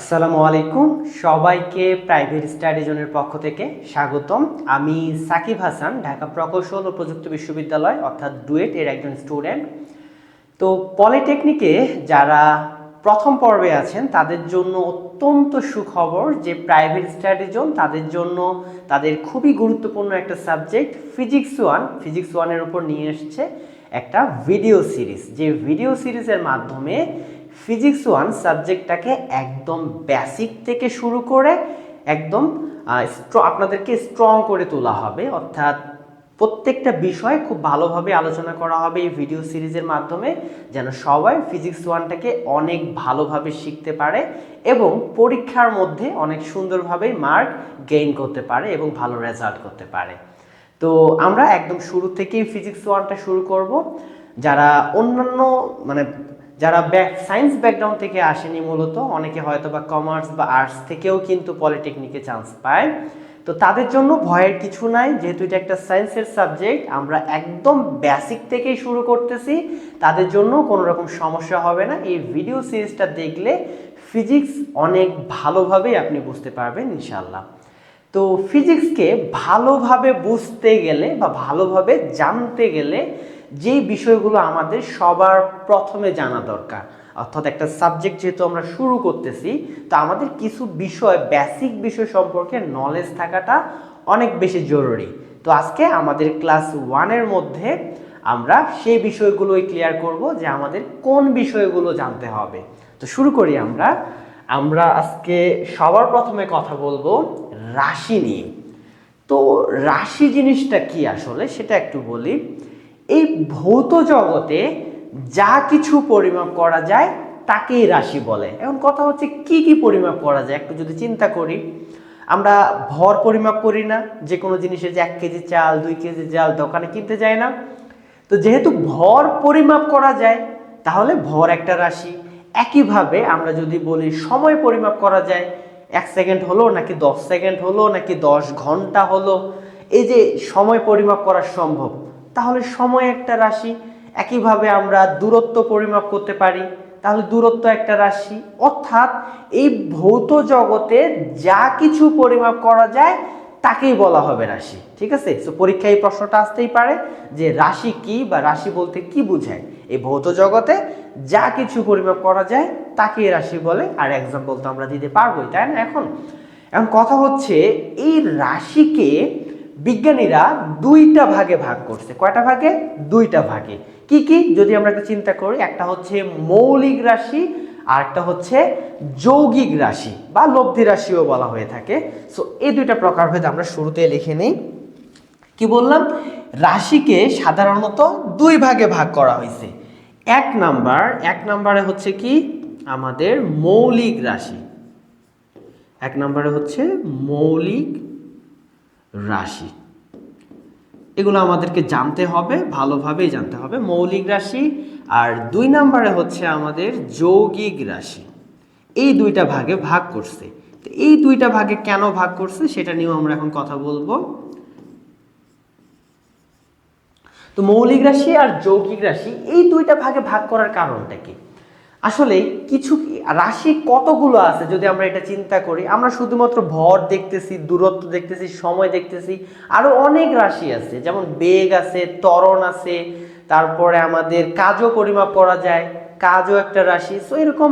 আসসালামু আলাইকুম। সবাইকে প্রাইভেট স্টাডি জোনের পক্ষ থেকে স্বাগতম। আমি সাকিব হাসান, ঢাকা প্রকৌশল ও প্রযুক্তি বিশ্ববিদ্যালয়, অর্থাৎ ডুয়েট, এর একজন স্টুডেন্ট। তো পলিটেকনিকে যারা প্রথম পর্বে আছেন, তাদের জন্য অত্যন্ত সুখবর যে প্রাইভেট স্টাডি জোন তাদের জন্য তাদের খুবই গুরুত্বপূর্ণ একটা সাবজেক্ট, ফিজিক্স ওয়ান। ফিজিক্স ওয়ানের উপর নিয়ে এসছে একটা ভিডিও সিরিজ। যে ভিডিও সিরিজের মাধ্যমে ফিজিক্স ওয়ান সাবজেক্টটাকে একদম বেসিক থেকে শুরু করে একদম আপনাদেরকে স্ট্রং করে তোলা হবে। অর্থাৎ প্রত্যেকটা বিষয় খুব ভালোভাবে আলোচনা করা হবে এই ভিডিও সিরিজের মাধ্যমে, যেন সবাই ফিজিক্স ওয়ানটাকে অনেক ভালোভাবে শিখতে পারে এবং পরীক্ষার মধ্যে অনেক সুন্দরভাবে মার্ক গেইন করতে পারে এবং ভালো রেজাল্ট করতে পারে। তো আমরা একদম শুরু থেকেই ফিজিক্স ওয়ানটা শুরু করব। যারা অন্যান্য মানে যারা ব্যাক সায়েন্স ব্যাকগ্রাউন্ড থেকে আসেনি মূলত, অনেকে হয়তো বা কমার্স বা আর্টস থেকেও কিন্তু পলিটেকনিকে চান্স পায়। তো তাদের জন্য ভয়ের কিছু নাই, যেহেতু এটা একটা সায়েন্সের সাবজেক্ট আমরা একদম বেসিক থেকেই শুরু করতেছি। তাদের জন্য কোনো রকম সমস্যা হবে না। এই ভিডিও সিরিজটা দেখলে ফিজিক্স অনেক ভালোভাবেই আপনি বুঝতে পারবেন ইনশাল্লাহ তো ফিজিক্সকে ভালোভাবে বুঝতে গেলে বা ভালোভাবে জানতে গেলে যেই বিষয়গুলো আমাদের সবার প্রথমে জানা দরকার, অর্থাৎ একটা সাবজেক্ট যেহেতু আমরা শুরু করতেছি, তো আমাদের কিছু বিষয় বেসিক বিষয় সম্পর্কে নলেজ থাকাটা অনেক বেশি জরুরি। তো আজকে আমাদের ক্লাস ওয়ানের মধ্যে আমরা সেই বিষয়গুলোই ক্লিয়ার করব যে আমাদের কোন বিষয়গুলো জানতে হবে। তো শুরু করি আমরা। আমরা আজকে সবার প্রথমে কথা বলব রাশি নিয়ে। তো রাশি জিনিসটা কি আসলে? সেটা একটু বলি। এই ভৌত জগতে যা কিছু পরিমাপ করা যায়, তাকেই রাশি বলে। এখন কথা হচ্ছে, কি কি পরিমাপ করা যায়? একটু যদি চিন্তা করি। আমরা ভর পরিমাপ করি না। যে কোনো জিনিসের যে এক কেজি চাল, দুই কেজি চাল দোকানে কিনতে যায় না। তো যেহেতু ভর পরিমাপ করা যায়, তাহলে ভর একটা রাশি। একইভাবে আমরা যদি বলি, সময় পরিমাপ করা যায় এক সেকেন্ড হলো নাকি দশ সেকেন্ড হলো নাকি দশ ঘণ্টা হলো? এই যে সময় পরিমাপ করা সম্ভব, তাহলে সময় একটা রাশি, একইভাবে আমরা দূরত্ব পরিমাপ করতে পারি, তাহলে দূরত্ব একটা রাশি। অর্থাৎ এই ভৌত জগতে যা কিছু পরিমাপ করা যায়, তাকেই বলা হবে রাশি, ঠিক আছে? তো পরীক্ষায় এই প্রশ্নটা আসতেই পারে যে রাশি কি বা রাশি বলতে কি বোঝায়। এই ভৌত জগতে যা কিছু পরিমাপ করা যায় তাকেই রাশি বলে। আর এক্সাম্পল তো আমরা দিতে পারবোই, তাই না এখন? এখন কথা হচ্ছে, এই রাশিকে বিজ্ঞানীরা দুইটা ভাগে ভাগ করছে। কয়টা ভাগে? দুইটা ভাগে। কি কি? যদি আমরা একটা চিন্তা করি, একটা হচ্ছে মৌলিক রাশি, আর একটা হচ্ছে যৌগিক রাশি, বা লব্ধি রাশিও বলা হয়ে থাকে। সো এই দুইটা প্রকারভেদ আমরা শুরুতে লিখে নিই। কি বললাম? রাশিকে সাধারণত দুই ভাগে ভাগ করা হয়েছে। এক নাম্বার, এক নাম্বারে হচ্ছে কি? আমাদের মৌলিক রাশি। এক নম্বরে হচ্ছে মৌলিক রাশি। এগুলো আমাদেরকে জানতে হবে, ভালোভাবেই জানতে হবে মৌলিক রাশি। আর দুই নম্বরে হচ্ছে আমাদের যৌগিক রাশি। এই দুইটা ভাগে ভাগ করছে। তো এই দুইটা ভাগে কেন ভাগ করছে সেটা নিয়েও আমরা এখন কথা বলব। তো মৌলিক রাশি আর যৌগিক রাশি, এই দুইটা ভাগে ভাগ করার কারণটা কি? আসলে কিছু রাশি কতগুলো আছে যদি আমরা এটা চিন্তা করি, আমরা শুধুমাত্র ভর দেখতেছি, দূরত্ব দেখতেছি, সময় দেখতেছি, আরও অনেক রাশি আছে, যেমন বেগ আছে, ত্বরণ আছে, তারপরে আমাদের কাজও পরিমাপ করা যায়, কাজও একটা রাশি সো এরকম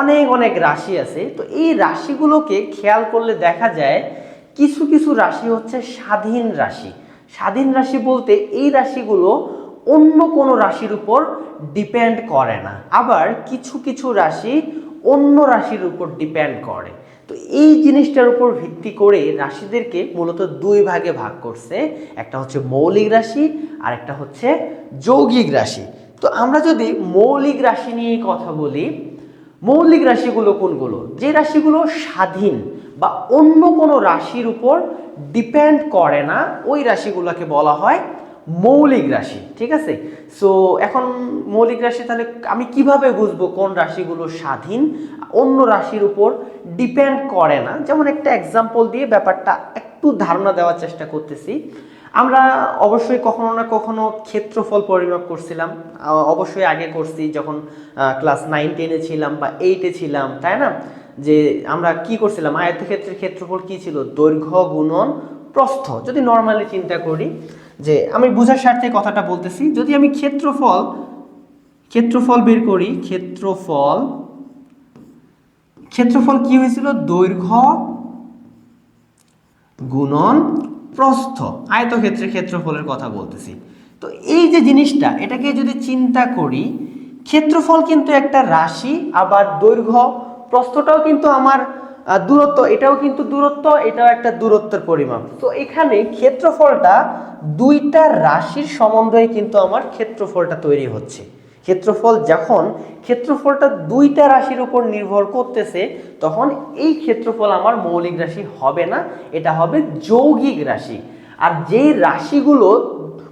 অনেক অনেক রাশি আছে, তো এই রাশিগুলোকে খেয়াল করলে দেখা যায়, কিছু কিছু রাশি হচ্ছে স্বাধীন রাশি। স্বাধীন রাশি বলতে এই রাশিগুলো অন্য কোনো রাশির উপর ডিপেন্ড করে না। আবার কিছু কিছু রাশি অন্য রাশির উপর ডিপেন্ড করে। তো এই জিনিসটার উপর ভিত্তি করে রাশিদেরকে মূলত দুই ভাগে ভাগ করছে। একটা হচ্ছে মৌলিক রাশি, আর একটা হচ্ছে যৌগিক রাশি। তো আমরা যদি মৌলিক রাশি নিয়ে কথা বলি, মৌলিক রাশিগুলো কোনগুলো? যে রাশিগুলো স্বাধীন বা অন্য কোনো রাশির উপর ডিপেন্ড করে না, ওই রাশিগুলোকে বলা হয় মৌলিক রাশি, ঠিক আছে? সো এখন মৌলিক রাশি তাহলে আমি কীভাবে বুঝব কোন রাশিগুলো স্বাধীন? অন্য রাশির উপর ডিপেন্ড করে না। যেমন একটা এক্সাম্পল দিয়ে ব্যাপারটা একটু ধারণা দেওয়ার চেষ্টা করতেছি। আমরা অবশ্যই কখনো না কখনো ক্ষেত্রফল পরিমাপ করছিলাম। অবশ্যই আগে করছি যখন ক্লাস নাইন টেনে ছিলাম বা এইটে ছিলাম, তাই না? যে আমরা কি করছিলাম? আয়তক্ষেত্রের ক্ষেত্রফল কি ছিল? দৈর্ঘ্য গুণন প্রস্থ। যদি নর্মালি চিন্তা করি, যে আমি বোঝার স্বার্থে কথাটা বলতেছি, যদি আমি ক্ষেত্রফল ক্ষেত্রফল বের করি, ক্ষেত্রফল ক্ষেত্রফল কি হয়েছিল? দৈর্ঘ্য গুণন প্রস্থ। আয়তক্ষেত্রের ক্ষেত্রফলের কথা বলতেছি। তো এই যে জিনিসটা, এটাকে যদি চিন্তা করি, ক্ষেত্রফল কিন্তু একটা রাশি, আবার দৈর্ঘ্য প্রস্থটাও কিন্তু আমার দূরত্ব, এটাও কিন্তু দূরত্ব, এটাও একটা দূরত্বের পরিমাপ। তো এখানে ক্ষেত্রফলটা দুইটা রাশির সমন্বয়ে কিন্তু আমার ক্ষেত্রফলটা তৈরি হচ্ছে। ক্ষেত্রফল যখন ক্ষেত্রফলটা দুইটা রাশির উপর নির্ভর করতেছে, তখন এই ক্ষেত্রফল আমার মৌলিক রাশি হবে না, এটা হবে যৌগিক রাশি। আর যেই রাশিগুলো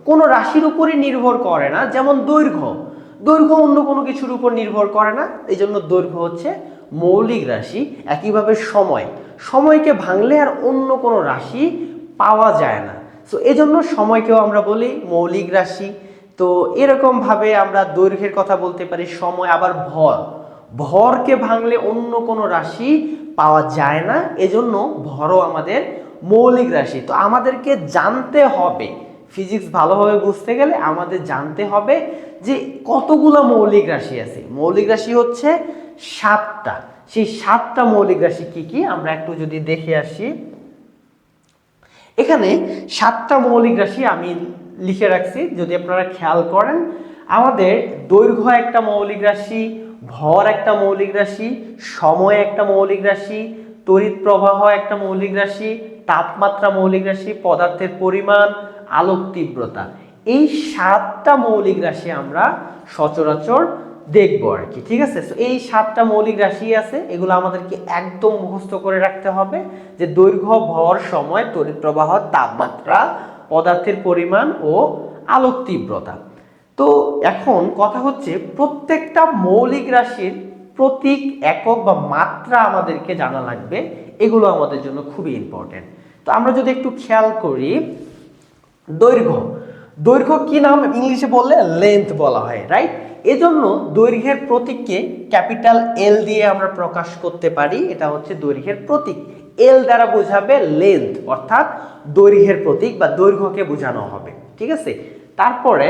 কোনো রাশির উপরই নির্ভর করে না, যেমন দৈর্ঘ্য। দৈর্ঘ্য অন্য কোনো কিছুর উপর নির্ভর করে না এই জন্য দৈর্ঘ্য হচ্ছে মৌলিক রাশি, একইভাবে সময়। সময়কে ভাঙলে আর অন্য কোনো রাশি পাওয়া যায় না। সো এজন্য সময়কেও আমরা বলি মৌলিক রাশি। তো এরকম ভাবে আমরা দৈর্ঘ্যের কথা বলতে পারি, সময় আবার ভর। ভরকে ভাঙলে অন্য কোনো রাশি পাওয়া যায় না। এজন্য ভরও আমাদের মৌলিক রাশি। তো, আমাদেরকে জানতে হবে ফিজিক্স ভালোভাবে বুঝতে গেলে আমাদের জানতে হবে যে কতগুলো মৌলিক রাশি আছে। মৌলিক রাশি হচ্ছে সাতটা। সেই সাতটা মৌলিক রাশি কি কি? আমরা একটু যদি দেখে আসি। এখানে সাতটা মৌলিক রাশি আমি লিখে রাখছি, যদি আপনারা খেয়াল করেন, আমাদের দৈর্ঘ্য একটা মৌলিক রাশি, ভর একটা মৌলিক রাশি, সময় একটা মৌলিক রাশি, তড়িৎ প্রবাহ একটা মৌলিক রাশি, তাপমাত্রা মৌলিক রাশি, পদার্থের পরিমাণ আলোক তীব্রতা। এই সাতটা মৌলিক রাশি আমরা সচরাচর দেখব আর কি ঠিক আছে? So, এই সাতটা মৌলিক রাশি আছে এগুলো আমাদেরকে একদম মুখস্থ করে রাখতে হবে যে দৈর্ঘ্য ভর সময় তড়িৎ প্রবাহ তাপমাত্রা পদার্থের পরিমাণ ও আলোক তীব্রতা। তো এখন কথা হচ্ছে প্রত্যেকটা মৌলিক রাশির প্রতীক একক বা মাত্রা আমাদেরকে জানা লাগবে এগুলো আমাদের জন্য খুবই ইম্পর্টেন্ট তো আমরা যদি একটু খেয়াল করি দৈর্ঘ্য। দৈর্ঘ্য কি নাম ইংলিশে বললে লেন্থ বলা হয় রাইট এজন্য দৈর্ঘ্যের প্রতীককে ক্যাপিটাল এল দিয়ে আমরা প্রকাশ করতে পারি, এটা হচ্ছে দৈর্ঘ্যের প্রতীক। এল দ্বারা বোঝাবে লেন্থ অর্থাৎ দৈর্ঘ্যের প্রতীক বা দৈর্ঘ্যকে বোঝানো হবে, ঠিক আছে? তারপরে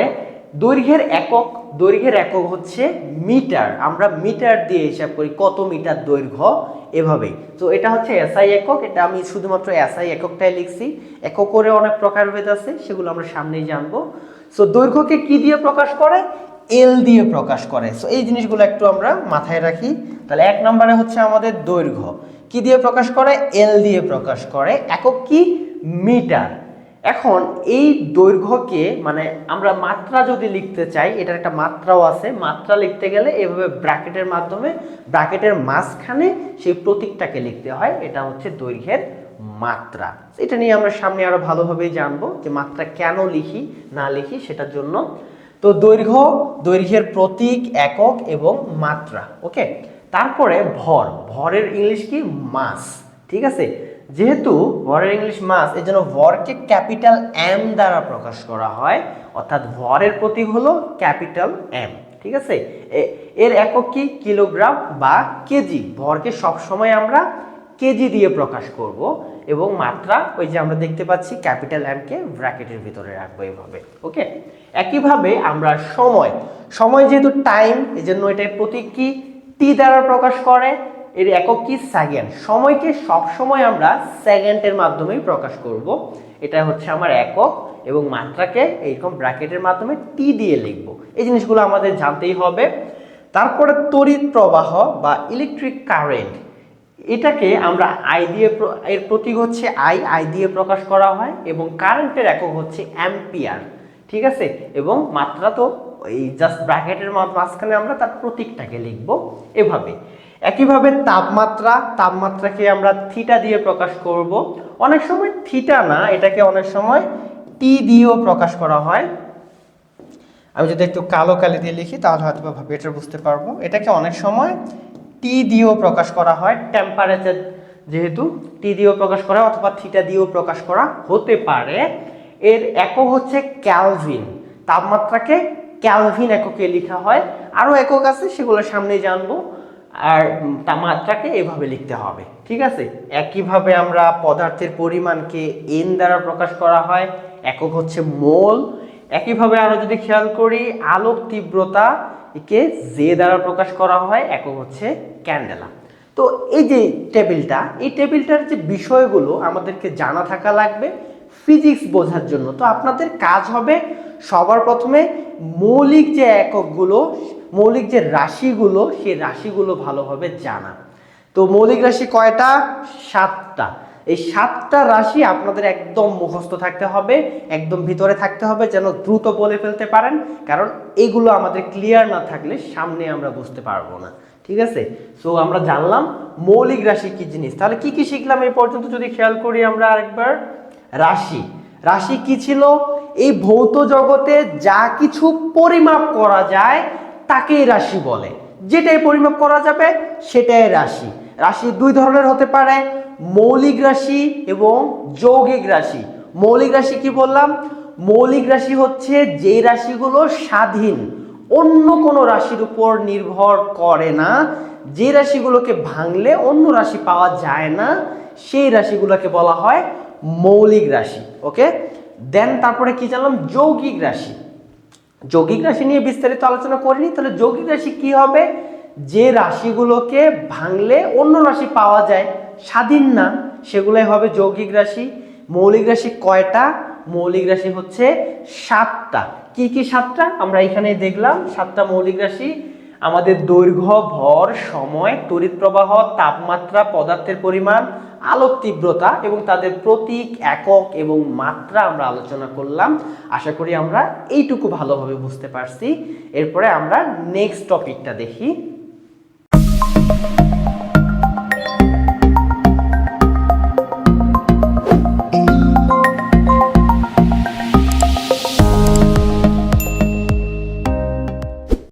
দৈর্ঘ্যের একক দৈর্ঘ্যের একক হচ্ছে মিটার। আমরা মিটার দিয়ে হিসাব করি কত মিটার দৈর্ঘ্য এভাবে। তো এটা হচ্ছে এসআই একক, এটা আমি শুধুমাত্র এসআই এককটাই লিখছি। একক করে অনেক প্রকার প্রকারভেদ আছে, সেগুলো আমরা সামনেই জানব। সো দৈর্ঘ্যকে কি দিয়ে প্রকাশ করে? এল দিয়ে প্রকাশ করে। সো এই জিনিসগুলো একটু আমরা মাথায় রাখি। তাহলে এক নম্বরে হচ্ছে আমাদের দৈর্ঘ্য। কি দিয়ে প্রকাশ করে? এল দিয়ে প্রকাশ করে। একক কি? মিটার। এখন এই দৈর্ঘ্যকে মানে আমরা মাত্রা যদি লিখতে চাই, এটার একটা মাত্রাও আছে, মাত্রা লিখতে গেলে এভাবে ব্র্যাকেটের মাধ্যমে, ব্র্যাকেটের মাঝখানে সেই প্রতীকটাকে লিখতে হয়, এটা হচ্ছে দৈর্ঘ্যের মাত্রা। এটা নিয়ে আমরা সামনে আরও ভালোভাবেই জানব যে মাত্রা কেন লিখি, না লিখি, সেটার জন্য। তো দৈর্ঘ্য, দৈর্ঘ্যের প্রতীক, একক এবং মাত্রা, ওকে? তারপরে ভর, ভরের ইংলিশ কি? মাস, ঠিক আছে? যেহেতু ভরের ইংলিশ মাস এই জন্য ভরকে ক্যাপিটাল এম দ্বারা প্রকাশ করা হয়, অর্থাৎ ভরের প্রতীক হলো ক্যাপিটাল এম ঠিক আছে? এর একক কি? কিলোগ্রাম বা কেজি। ভরকে সবসময় আমরা কেজি দিয়ে প্রকাশ করব, এবং মাত্রা ওই যে আমরা দেখতে পাচ্ছি, ক্যাপিটাল এমকে ব্র্যাকেটের ভিতরে রাখব এইভাবে ওকে? একইভাবে আমরা সময় সময় যেহেতু টাইম এই জন্য এটার প্রতীক কি? টি দ্বারা প্রকাশ করে এর একক কি? সেকেন্ড সময়কে সবসময় আমরা সেকেন্ডের মাধ্যমেই প্রকাশ করব। এটা হচ্ছে আমার একক এবং মাত্রাকে এইরকম ব্র্যাকেটের মাধ্যমে টি দিয়ে লিখব। এই জিনিসগুলো আমাদের জানতেই হবে। তারপরে তড়িৎ প্রবাহ বা ইলেকট্রিক কারেন্ট এটাকে আমরা আই দিয়ে এর প্রতীক হচ্ছে আই আই দিয়ে প্রকাশ করা হয় এবং কারেন্টের একক হচ্ছে অ্যাম্পিয়ার ঠিক আছে? এবং মাত্রা তো এই জাস্ট ব্র্যাকেটের মাঝখানে আমরা তার প্রতীকটাকে লিখব। এভাবে। একইভাবে তাপমাত্রা, তাপমাত্রাকে আমরা থিটা দিয়ে প্রকাশ করব। অনেক সময় থিটা না, এটাকে অনেক সময় টি দিয়েও প্রকাশ করা হয়। আমি যদি একটু কালো কালি দিয়ে লিখি, তাহলে হয়তো বেটার বুঝতে পারব। এটাকে অনেক সময় টি দিয়েও প্রকাশ করা হয়। টেম্পারেচার যেহেতু টি দিয়েও প্রকাশ করা অথবা থিটা দিয়েও প্রকাশ করা হতে পারে। এর একক হচ্ছে ক্যালভিন তাপমাত্রাকে ক্যালভিন এককে লেখা হয়। আরও একক আছে, সেগুলো সামনে জানব। আর তা মাত্রাকে এভাবে লিখতে হবে, ঠিক আছে? একইভাবে আমরা পদার্থের পরিমাণকে এন দ্বারা প্রকাশ করা হয়, একক হচ্ছে মোল। একইভাবে আমরা যদি খেয়াল করি, আলোক তীব্রতা একে জে দ্বারা প্রকাশ করা হয়, একক হচ্ছে ক্যান্ডেলা। তো এই যে টেবিলটা, এই টেবিলটার যে বিষয়গুলো আমাদেরকে জানা থাকা লাগবে, ফিজিক্স বোঝার জন্য। তো আপনাদের কাজ হবে সবার প্রথমে মৌলিক যে এককগুলো মৌলিক যে রাশিগুলো, সেই রাশিগুলো ভালোভাবে জানা। তো মৌলিক রাশি কয়টা? সাতটা। এই সাতটা রাশি আপনাদের একদম মুখস্থ থাকতে হবে, একদম ভিতরে থাকতে হবে, যেন দ্রুত বলে ফেলতে পারেন। কারণ এগুলো আমাদের ক্লিয়ার না থাকলে সামনে আমরা বুঝতে পারব না। ঠিক আছে? সো আমরা জানলাম মৌলিক রাশি কি জিনিস। তাহলে কি কি শিখলাম এই পর্যন্ত যদি খেয়াল করি আমরা আরেকবার? রাশি। রাশি কি ছিল? এই ভৌত জগতে যা কিছু পরিমাপ করা যায় তাকেই রাশি বলে। যেটাই পরিমাপ করা যাবে সেটাই রাশি। রাশি দুই ধরনের হতে পারে, মৌলিক রাশি এবং যৌগিক রাশি। মৌলিক রাশি কি বললাম? মৌলিক রাশি হচ্ছে যেই রাশিগুলো স্বাধীন, অন্য কোনো রাশির উপর নির্ভর করে না। যে রাশিগুলোকে ভাঙলে অন্য রাশি পাওয়া যায় না, সেই রাশিগুলোকে বলা হয় মৌলিক রাশি, ওকে? দেন তারপরে কি জানলাম? যৌগিক রাশি। যৌগিক রাশি নিয়ে বিস্তারিত আলোচনা করিনি, তাহলে যৌগিক রাশি কি হবে? যে রাশিগুলোকে ভাঙলে অন্য রাশি পাওয়া যায়, স্বাধীন না, সেগুলোই হবে যৌগিক রাশি। মৌলিক রাশি কয়টা? মৌলিক রাশি হচ্ছে সাতটা। কি কি সাতটা? আমরা এখানে দেখলাম, সাতটা মৌলিক রাশি। আমাদের দৈর্ঘ্য, ভর, সময়, তড়িৎ প্রবাহ, তাপমাত্রা, পদার্থের পরিমাণ আলোক তীব্রতা এবং তাদের প্রতীক, একক এবং মাত্রা আমরা আলোচনা করলাম। আশা করি আমরা এইটুকু ভালোভাবে বুঝতে পারছি। এরপরে আমরা নেক্সট টপিকটা দেখি।